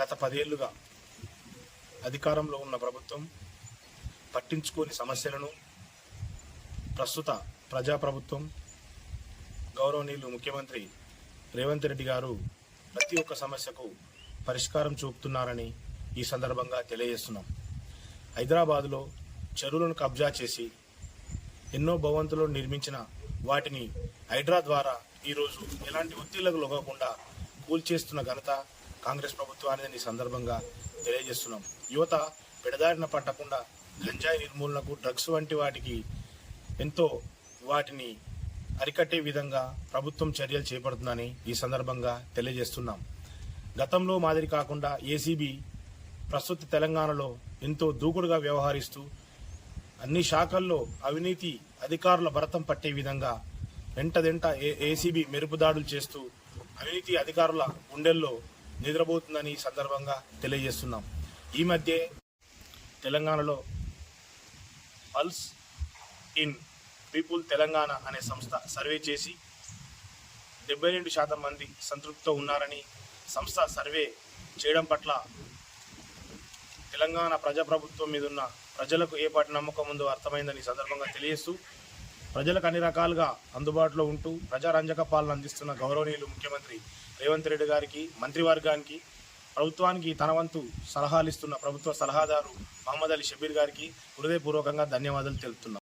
గత పదేళ్ళుగా అధికారంలో ఉన్న ప్రభుత్వం పట్టించుకోని సమస్యలను ప్రస్తుత ప్రజాప్రభుత్వం గౌరవనీయులు ముఖ్యమంత్రి రేవంత్ రెడ్డి గారు ప్రతి ఒక్క సమస్యకు పరిష్కారం చూపుతున్నారని ఈ సందర్భంగా తెలియజేస్తున్నాం. హైదరాబాదులో చెరువులను కబ్జా చేసి ఎన్నో భవంతులు నిర్మించిన వాటిని హైడ్రా ద్వారా ఈరోజు ఎలాంటి ఒత్తిళ్ళకు లొగకుండా కూల్చేస్తున్న ఘనత కాంగ్రెస్ ప్రభుత్వాన్ని ఈ సందర్భంగా తెలియజేస్తున్నాం. యువత పెడదారిన పట్టకుండా గంజాయి నిర్మూలనకు డ్రగ్స్ వంటి వాటికి ఎంతో వాటిని అరికట్టే విధంగా ప్రభుత్వం చర్యలు చేపడుతుందని ఈ సందర్భంగా తెలియజేస్తున్నాం. గతంలో మాదిరి కాకుండా ఏసీబీ ప్రస్తుత తెలంగాణలో ఎంతో దూకుడుగా వ్యవహరిస్తూ అన్ని శాఖల్లో అవినీతి అధికారుల భరతం పట్టే విధంగా వెంటదెంట ఏ- ఏసీబీ మెరుపుదాడులు చేస్తూ అవినీతి అధికారుల గుండెల్లో నిద్రపోతుందని సందర్భంగా తెలియజేస్తున్నాం. ఈ మధ్య తెలంగాణలో పల్స్ ఇన్ పీపుల్ తెలంగాణ అనే సంస్థ సర్వే చేసి డెబ్బై రెండు శాతం మంది సంతృప్తితో ఉన్నారని సంస్థ సర్వే చేయడం పట్ల తెలంగాణ ప్రజాప్రభుత్వం మీద ఉన్న ప్రజలకు ఏ పాటి నమ్మకం ఉందో అర్థమైందని సందర్భంగా తెలియజేస్తూ ప్రజలకు అన్ని రకాలుగా అందుబాటులో ఉంటూ ప్రజారంజక పాలన అందిస్తున్న గౌరవనీయులు ముఖ్యమంత్రి రేవంత్ రెడ్డి గారికి మంత్రివర్గానికి ప్రభుత్వానికి తన వంతు సలహాలు ఇస్తున్న ప్రభుత్వ సలహాదారు మహమ్మద్ అలీ షబీర్ గారికి హృదయపూర్వకంగా ధన్యవాదాలు తెలుపుతున్నాం.